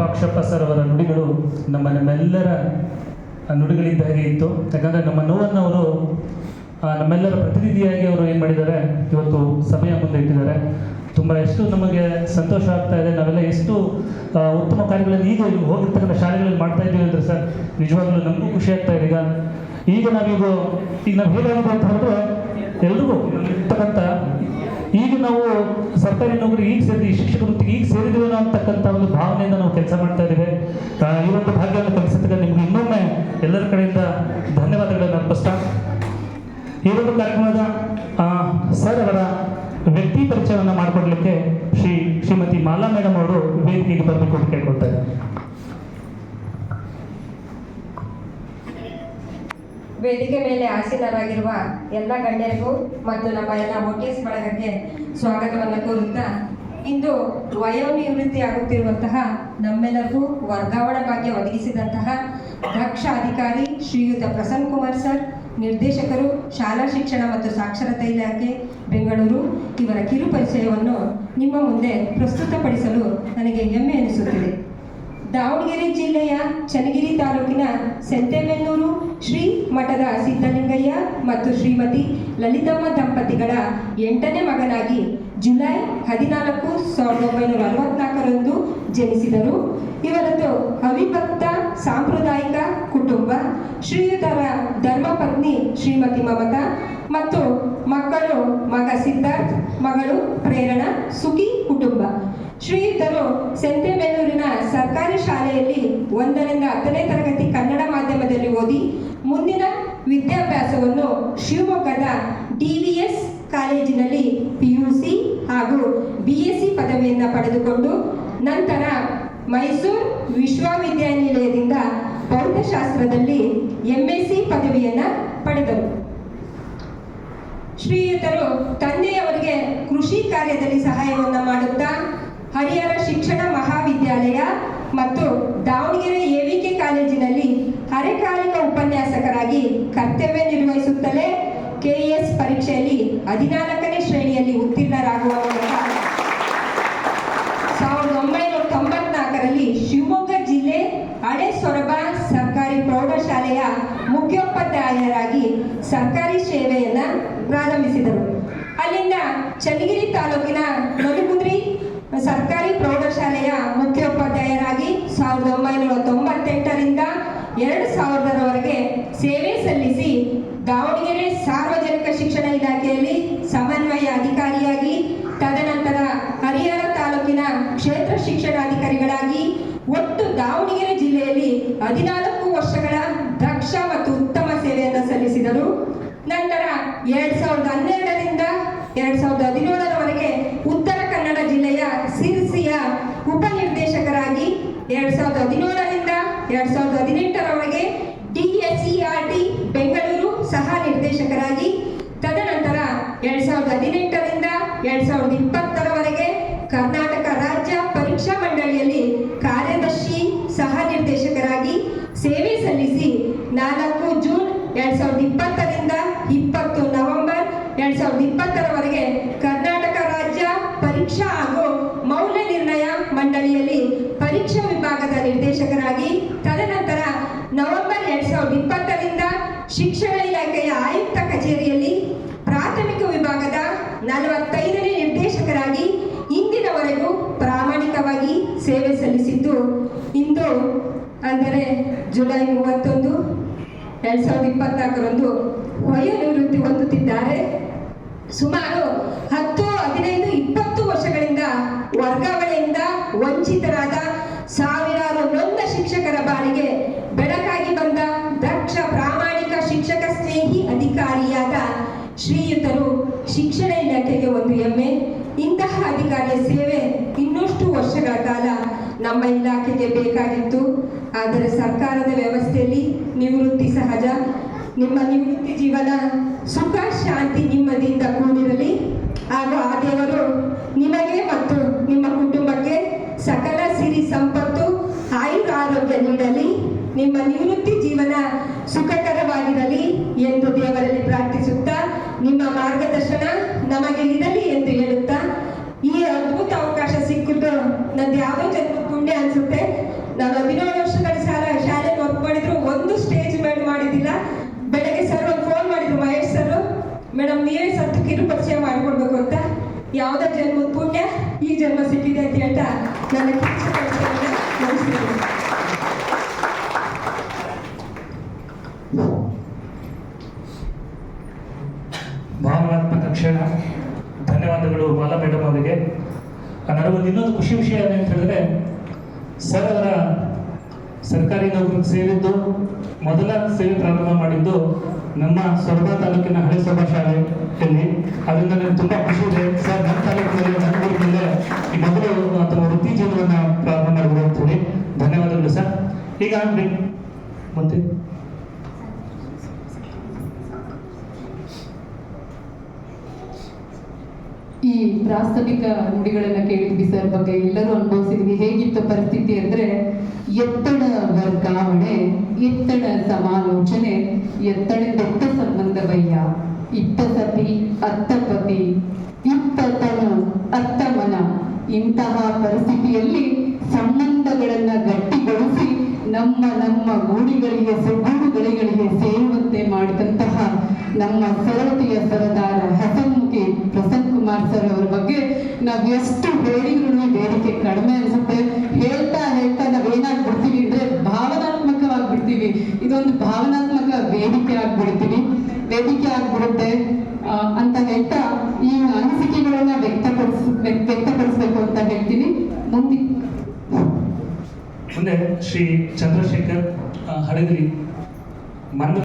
Virupakshappa sir ಅವರ ನುಡಿಗಳು ನಮ್ಮ ನಮ್ಮೆಲ್ಲರ ನುಡಿಗಳಿದ್ದ ಹಾಗೆ ಇತ್ತು. ಯಾಕಂದರೆ ನಮ್ಮ ನೋವನ್ನು ಅವರು ನಮ್ಮೆಲ್ಲರ ಪ್ರತಿನಿಧಿಯಾಗಿ ಅವರು ಏನು ಮಾಡಿದ್ದಾರೆ, ಇವತ್ತು ಸಮಯ ಮುಂದೆ ಇಟ್ಟಿದ್ದಾರೆ. ತುಂಬ ಎಷ್ಟು ನಮಗೆ ಸಂತೋಷ ಆಗ್ತಾ ಇದೆ. ನಾವೆಲ್ಲ ಎಷ್ಟು ಉತ್ತಮ ಕಾರ್ಯಗಳನ್ನು ಈಗ ಹೋಗಿರ್ತಕ್ಕಂಥ ಶಾಲೆಗಳಲ್ಲಿ ಮಾಡ್ತಾ ಇದ್ದೀವಿ ಅಂದರೆ ಸರ್, ನಿಜವಾಗ್ಲೂ ನಮಗೂ ಖುಷಿ ಆಗ್ತಾ ಇದೆ. ಈಗ ಈಗ ನಾವೀಗ, ಈಗ ನಾವು ಹೇಗಾಗಿದೆ ಅಂತ ಹೇಳಿದ್ರೆ ಎಲ್ರಿಗೂ ಇರ್ತಕ್ಕಂಥ ಈಗ ನಾವು ಸರ್ಕಾರಿ ನೌಕರಿ ಈಗ ಸೇರಿ ಶಿಕ್ಷಕ ವೃತ್ತಿಗೆ ಈಗ ಸೇರಿದ್ದೀವಿ ಅಂತಕ್ಕಂಥ ಒಂದು ಭಾವನೆಯಿಂದ ನಾವು ಕೆಲಸ ಮಾಡ್ತಾ ಇದ್ದೇವೆ. ಈ ಒಂದು ಭಾಗ್ಯವನ್ನು ಕಲಿಸಿದಾಗ ನಿಮ್ಗೆ ಇನ್ನೊಮ್ಮೆ ಎಲ್ಲರ ಕಡೆಯಿಂದ ಧನ್ಯವಾದಗಳನ್ನು ಅರ್ಪಿಸ್ತಾ ಈ ಒಂದು ಕಾರ್ಯಕ್ರಮದ ಸರ್ ಅವರ ವ್ಯಕ್ತಿ ಪರಿಚಯವನ್ನು ಮಾಡಿಕೊಡ್ಲಿಕ್ಕೆ ಶ್ರೀ ಶ್ರೀಮತಿ ಮಾಲಾ ಮೇಡಮ್ ಅವರು ವೇದಿಕೆಗೆ ಬರಬೇಕು ಅಂತ ಕೇಳ್ಕೊಳ್ತಾ ವೇದಿಕೆ ಮೇಲೆ ಆಸೀನರಾಗಿರುವ ಎಲ್ಲ ಗಣ್ಯರಿಗೂ ಮತ್ತು ನಮ್ಮ ಎಲ್ಲ ಹೋಟೆಲ್ಸ್ ಬಳಗಕ್ಕೆ ಸ್ವಾಗತವನ್ನು ಕೋರುತ್ತಾ, ಇಂದು ವಯೋನಿವೃತ್ತಿ ಆಗುತ್ತಿರುವಂತಹ ನಮ್ಮೆಲ್ಲರಿಗೂ ವರ್ಗಾವಣೆ ಭಾಗ್ಯ ಒದಗಿಸಿದಂತಹ ದಕ್ಷ ಅಧಿಕಾರಿ ಶ್ರೀಯುತ ಪ್ರಸನ್ನ ಕುಮಾರ್ ಸರ್, ನಿರ್ದೇಶಕರು, ಶಾಲಾ ಶಿಕ್ಷಣ ಮತ್ತು ಸಾಕ್ಷರತಾ ಇಲಾಖೆ, ಬೆಂಗಳೂರು, ಇವರ ಕಿರು ಪರಿಚಯವನ್ನು ನಿಮ್ಮ ಮುಂದೆ ಪ್ರಸ್ತುತಪಡಿಸಲು ನನಗೆ ಹೆಮ್ಮೆ ಎನಿಸುತ್ತಿದೆ. ದಾವಣಗೆರೆ ಜಿಲ್ಲೆಯ ಚನ್ನಗಿರಿ ತಾಲೂಕಿನ ಸಂತೆಬೆನ್ನೂರು ಶ್ರೀ ಮಠದ ಸಿದ್ದಲಿಂಗಯ್ಯ ಮತ್ತು ಶ್ರೀಮತಿ ಲಲಿತಮ್ಮ ದಂಪತಿಗಳ ಎಂಟನೇ ಮಗನಾಗಿ ಜುಲೈ ಹದಿನಾಲ್ಕು ಸಾವಿರದ ಒಂಬೈನೂರ ಅರವತ್ನಾಲ್ಕರಂದು ಜನಿಸಿದರು. ಇವರದ್ದು ಅವಿಭಕ್ತ ಸಾಂಪ್ರದಾಯಿಕ ಕುಟುಂಬ. ಶ್ರೀಯುತರ ಧರ್ಮಪತ್ನಿ ಶ್ರೀಮತಿ ಮಮತಾ ಮತ್ತು ಮಕ್ಕಳು ಮಗ ಸಿದ್ಧಾರ್ಥ್, ಮಗಳು ಪ್ರೇರಣಾ, ಸುಖಿ ಶ್ರೀಯುತರು ಸಂತೆಬೆನ್ನೂರಿನ ಸರ್ಕಾರಿ ಶಾಲೆಯಲ್ಲಿ ಒಂದರಿಂದ ಹತ್ತನೇ ತರಗತಿ ಕನ್ನಡ ಮಾಧ್ಯಮದಲ್ಲಿ ಓದಿ, ಮುಂದಿನ ವಿದ್ಯಾಭ್ಯಾಸವನ್ನು ಶಿವಮೊಗ್ಗದ ಡಿವಿಎಸ್ ಕಾಲೇಜಿನಲ್ಲಿ ಪಿಯುಸಿ ಹಾಗೂ ಬಿ ಎಸ್ ಪದವಿಯನ್ನು ಪಡೆದುಕೊಂಡು ನಂತರ ಮೈಸೂರು ವಿಶ್ವವಿದ್ಯಾನಿಲಯದಿಂದ ಭೌತಶಾಸ್ತ್ರದಲ್ಲಿ ಎಂಎಸ್ಸಿ ಪದವಿಯನ್ನು ಪಡೆದರು. ಶ್ರೀಯುತರು ತಂದೆಯವರಿಗೆ ಕೃಷಿ ಕಾರ್ಯದಲ್ಲಿ ಸಹಾಯವನ್ನು ಮಾಡುತ್ತಾ ಹರಿಹರ ಶಿಕ್ಷಣ ಮಹಾವಿದ್ಯಾಲಯ ಮತ್ತು ದಾವಣಗೆರೆ ಎವಿಕೆ ಕಾಲೇಜಿನಲ್ಲಿ ಅರೆಕಾಲಿಕ ಉಪನ್ಯಾಸಕರಾಗಿ ಕರ್ತವ್ಯ ನಿರ್ವಹಿಸುತ್ತಲೇ ಕೆಎಸ್ ಪರೀಕ್ಷೆಯಲ್ಲಿ ಹದಿನಾಲ್ಕನೇ ಶ್ರೇಣಿಯಲ್ಲಿ ಉತ್ತೀರ್ಣರಾಗುವ ಮೂಲಕ ಸಾವಿರದ ಒಂಬೈನೂರ ತೊಂಬತ್ನಾಲ್ಕರಲ್ಲಿ ಶಿವಮೊಗ್ಗ ಜಿಲ್ಲೆ ಹಳೆ ಸೊರಬ ಸರ್ಕಾರಿ ಪ್ರೌಢಶಾಲೆಯ ಮುಖ್ಯೋಪಾಧ್ಯಾಯರಾಗಿ ಸರ್ಕಾರಿ ಸೇವೆಯನ್ನ ಪ್ರಾರಂಭಿಸಿದರು. ಅಲ್ಲಿಂದ ಚನ್ನಗಿರಿ ತಾಲೂಕಿನ ನಡುಗುಂದ್ರಿ ಸರ್ಕಾರಿ ಪ್ರೌಢಶಾಲೆಯ ಮುಖ್ಯೋಪಾಧ್ಯಾಯರಾಗಿ ಸಾವಿರದ ಒಂಬೈನೂರ ತೊಂಬತ್ತೆಂಟರಿಂದ ಎರಡು ಸಾವಿರದವರೆಗೆ ಸೇವೆ ಸಲ್ಲಿಸಿ ದಾವಣಗೆರೆ ಸಾರ್ವಜನಿಕ ಶಿಕ್ಷಣ ಇಲಾಖೆಯಲ್ಲಿ ಸಮನ್ವಯ ಅಧಿಕಾರಿಯಾಗಿ, ತದನಂತರ ಹರಿಹರ ತಾಲೂಕಿನ ಕ್ಷೇತ್ರ ಶಿಕ್ಷಣಾಧಿಕಾರಿಗಳಾಗಿ, ಒಟ್ಟು ದಾವಣಗೆರೆ ಜಿಲ್ಲೆಯಲ್ಲಿ ಹದಿನಾಲ್ಕು ವರ್ಷಗಳ ದಕ್ಷ ಮತ್ತು ಉತ್ತಮ ಸೇವೆಯನ್ನು ಸಲ್ಲಿಸಿದರು. ನಂತರ ಎರಡ್ ಸಾವಿರದ ಹನ್ನೆರಡರಿಂದ ಎರಡ್ ಸಾವಿರದ ಹದಿನೇಳರವರೆಗೆ ಉತ್ತರ ಕನ್ನಡ ಜಿಲ್ಲೆಯ ಸಿರ್ಸಿಯ ಉಪನಿರ್ದೇಶಕರಾಗಿ ಎರಡ್ ಸಾವಿರದ ಹದಿನೇಳರಿಂದ ಎರಡ್ ಸಾವಿರದ ಹದಿನೆಂಟರವರೆಗೆ ಡಿಎಸ್ಇಆರ್ಟಿ ಬೆಂಗಳೂರು ಸಹ ನಿರ್ದೇಶಕರಾಗಿ. ತದನಂತರ ಎರಡ್ ಸಾವಿರದ ಹದಿನೆಂಟರಿಂದ ಎರಡ್ ಸಾವಿರದ ಇಪ್ಪತ್ತರವರೆಗೆ ಕರ್ನಾಟಕ ರಾಜ್ಯ ಪರೀಕ್ಷಾ ಮಂಡಳಿಯಲ್ಲಿ ಕಾರ್ಯದರ್ಶಿ ಸಹ ನಿರ್ದೇಶಕರಾಗಿ ಸೇವೆ ಸಲ್ಲಿಸಿ ನಾಲ್ಕು ಜೂನ್ ಎರಡ್ ಸಾವಿರದ ಇಪ್ಪತ್ತರಿಂದ ಇಪ್ಪತ್ತು ನವೆಂಬರ್ ಎರಡ್ ಸಾವಿರದ ಇಪ್ಪತ್ತರವರೆಗೆ ಕರ್ನಾಟಕ ರಾಜ್ಯ ಪರೀಕ್ಷಾ ಹಾಗೂ ಮೌಲ್ಯ ನಿರ್ಣಯ ಮಂಡಳಿಯಲ್ಲಿ ಪರೀಕ್ಷಾ ವಿಭಾಗದ ನಿರ್ದೇಶಕರಾಗಿ ತದನಂತರ ನವೆಂಬರ್ ಎರಡ್ ಸಾವಿರದ ಇಪ್ಪತ್ತರಿಂದ ಶಿಕ್ಷಣ ಇಲಾಖೆಯ ಆಯುಕ್ತ ಕಚೇರಿಯಲ್ಲಿ ಪ್ರಾಥಮಿಕ ವಿಭಾಗದ ನಲವತ್ತೈದನೇ ನಿರ್ದೇಶಕರಾಗಿ ಇಂದಿನವರೆಗೂ ಪ್ರಾಮಾಣಿಕವಾಗಿ ಸೇವೆ ಸಲ್ಲಿಸಿದ್ದು, ಇಂದು ಅಂದರೆ ಜುಲೈ ಮೂವತ್ತೊಂದು, ಎರಡ್ ಸಾವಿರದ ಇಪ್ಪತ್ನಾಲ್ಕರಂದು ವಯೋನಿವೃತ್ತಿ ಹೊಂದುತ್ತಿದ್ದಾರೆ. ಸುಮಾರು ಹತ್ತು, ಹದಿನೈದು, ಇಪ್ಪತ್ತು ವರ್ಷಗಳಿಂದ ವರ್ಗಾವಣೆಯಿಂದ ವಂಚಿತರಾದ ಸಾವಿರಾರು ನೊಂದ ಶಿಕ್ಷಕರ ಬಾಳಿಗೆ ಬೆಳಕಾಗಿ ಬಂದ ದಕ್ಷ ಪ್ರಾಮಾಣಿಕ ಶಿಕ್ಷಕ ಸ್ನೇಹಿ ಅಧಿಕಾರಿಯಾದ ಶ್ರೀಯುತರು ಶಿಕ್ಷಣ ಇಲಾಖೆಗೆ ಒಂದು ಹೆಮ್ಮೆ. ಇಂತಹ ಅಧಿಕಾರಿಯ ಸೇವೆ ಇನ್ನಷ್ಟು ವರ್ಷಗಳ ಕಾಲ ನಮ್ಮ ಇಲಾಖೆಗೆ ಬೇಕಾಗಿತ್ತು. ಆದರೆ ಸರ್ಕಾರದ ವ್ಯವಸ್ಥೆಯಲ್ಲಿ ನಿವೃತ್ತಿ ಸಹಜ. ನಿಮ್ಮ ನಿವೃತ್ತಿ ಜೀವನ ಸುಖ, ಶಾಂತಿ ನಿಮ್ಮದಿಂದ ಕೂಡಿರಲಿ. ಹಾಗೂ ಆ ದೇವರು ನಿಮಗೆ ಮತ್ತು ನಿಮ್ಮ ಕುಟುಂಬಕ್ಕೆ ಸಕಲ ಸಿರಿ ಸಂಪತ್ತು, ಆಯುರ್ ಆರೋಗ್ಯ ನೀಡಲಿ. ನಿಮ್ಮ ನಿವೃತ್ತಿ ಜೀವನ ಸುಖಕರವಾಗಿರಲಿ ಎಂದು ದೇವರಲ್ಲಿ ಪ್ರಾರ್ಥಿಸುತ್ತಾ ನಿಮ್ಮ ಮಾರ್ಗದರ್ಶನ ನಮಗೆ ಇರಲಿ ಎಂದು ಹೇಳುತ್ತಾ, ಈ ಅದ್ಭುತ ಅವಕಾಶ ಸಿಕ್ಕಿದ್ದು ನಂದು ಯಾವುದೋ ಜನ್ಮ ಪುಣ್ಯ ಅನ್ಸುತ್ತೆ. ನಾನು ಹದಿನೇಳು ವರ್ಷಗಳ ಸಾಲ ಶಾಲೆ ವರ್ಕ್ ಮಾಡಿದ್ರು, ಒಂದು ಸ್ಟೇಜ್ ಮೇಡ್ ಮಾಡಿದಿಲ್ಲ ಬೆಳಗ್ಗೆ ಸರ್ ಒಂದು ಫೋನ್ ಮಾಡಿದ್ರು, ಮಹೇಶ್ ಸರ್ ಮೇಡಮ್, ನೀವೇ ಸತ್ತು ಕಿರು ಪರಿಚಯ ಮಾಡಿಕೊಡ್ಬೇಕು ಅಂತ. ಯಾವುದೋ ಜನ್ಮದ ಪುಣ್ಯ, ಈ ಜನ್ಮ ಸಿಕ್ಕಿದೆ ಅಂತ ಹೇಳ್ತಾ, ನನ್ನ ಕಿರು ಪರಿಚಯವನ್ನು ಮುಗಿಸ್ತೀನಿ ಭಾವನಾತ್ಮಕ ಕ್ಷಣ ಧನ್ಯವಾದಗಳು ಬಾಲ ಮೇಡಮ್ ಅವರಿಗೆ ನನಗೊಂದು ಇನ್ನೊಂದು ಖುಷಿ ವಿಷಯ ಏನಂತ ಹೇಳಿದ್ರೆ, ಸರ್ ಅವರ ಸರ್ಕಾರಿ ನೌಕರಿಗೆ ಸೇರಿದ್ದು, ಮೊದಲ ಸೇವೆ ಪ್ರಾರಂಭ ಮಾಡಿದ್ದು ನಮ್ಮ ಸೊರಬ ತಾಲೂಕಿನ ಹಳೆ ಸಭಾ ಶಾಲೆಯಲ್ಲಿ ಅದರಿಂದ ನನಗೆ ತುಂಬ ಖುಷಿ ಇದೆ. ಸರ್, ನಮ್ಮ ತಾಲೂಕಿನಲ್ಲಿ ನನ್ನ ಊರಿನಲ್ಲೇ ಮೊದಲು ಅಥವಾ ವೃತ್ತಿ ಜೀವನವನ್ನು ಪ್ರಾರಂಭ ಮಾಡಿದ್ರು ಅಂತ ಹೇಳಿ ಧನ್ಯವಾದಗಳು ಸರ್. ಈಗ ಮತ್ತೆ. ಪ್ರಾಸ್ತಾವಿಕ ನುಡಿಗಳನ್ನ ಕೇಳಿದ್ವಿ ಸರ್ ಬಗ್ಗೆ ಎಲ್ಲರೂ ಅನುಭವಿಸಿದ್ವಿ. ಹೇಗಿತ್ತು ಪರಿಸ್ಥಿತಿ ಅಂದ್ರೆ ಎತ್ತಡ ವರ್ಗಾವಣೆ, ಎತ್ತಡ ಸಮಾಲೋಚನೆ ಎತ್ತಡದೊತ್ತ ಸಂಬಂಧವಯ್ಯ ಇತ್ತ ಸತಿ ಅತ್ತ ಪತಿ ಇತ್ತ ತನು ಅತ್ತ ಇಂತಹ ಪರಿಸ್ಥಿತಿಯಲ್ಲಿ ಸಂಬಂಧಗಳನ್ನ ಗಟ್ಟಿಗೊಳಿಸಿ ನಮ್ಮ ನಮ್ಮ ಗೂಡಿಗಳಿಗೆ ಗೂಡುಗಳಿಗೆ ಸೇರುವಂತೆ ಮಾಡಿದಂತಹ ನಮ್ಮ ಸರತಿಯ ಸರದಾರ ಹಸನ್ಮುಖಿ ಪ್ರಸನ್ನ ಕುಮಾರ್ ಸರ್ ಅವರ ಬಗ್ಗೆ ನಾವ್ ಎಷ್ಟು ಹೇಳಿದ್ರು ಬೇಡಿಕೆ ಕಡಿಮೆ ಅನ್ಸುತ್ತೆ. ಹೇಳ್ತಾ ಹೇಳ್ತಾ ನಾವ್ ಏನಾಗ್ಬಿಡ್ತೀವಿ ಅಂದ್ರೆ ಭಾವನಾತ್ಮಕವಾಗ್ಬಿಡ್ತೀವಿ. ಇದೊಂದು ಭಾವನಾತ್ಮಕ ವೇದಿಕೆ ಆಗ್ಬಿಡ್ತೀವಿ. ವೇದಿಕೆ ಆಗ್ಬಿಡುತ್ತೆ. ಅಂತ ಹೇಳ್ತಾ ಈ ಅನಿಸಿಕೆಗಳನ್ನ ವ್ಯಕ್ತಪಡಿಸ್, ವ್ಯಕ್ತ- ವ್ಯಕ್ತಪಡಿಸ್ಬೇಕು ಅಂತ ಹೇಳ್ತೀನಿ. ಮುಂದೆ ಮುಂದೆ ಶ್ರೀ ಚಂದ್ರಶೇಖರ್ ಹಡಗಲಿ ಮನ್ನ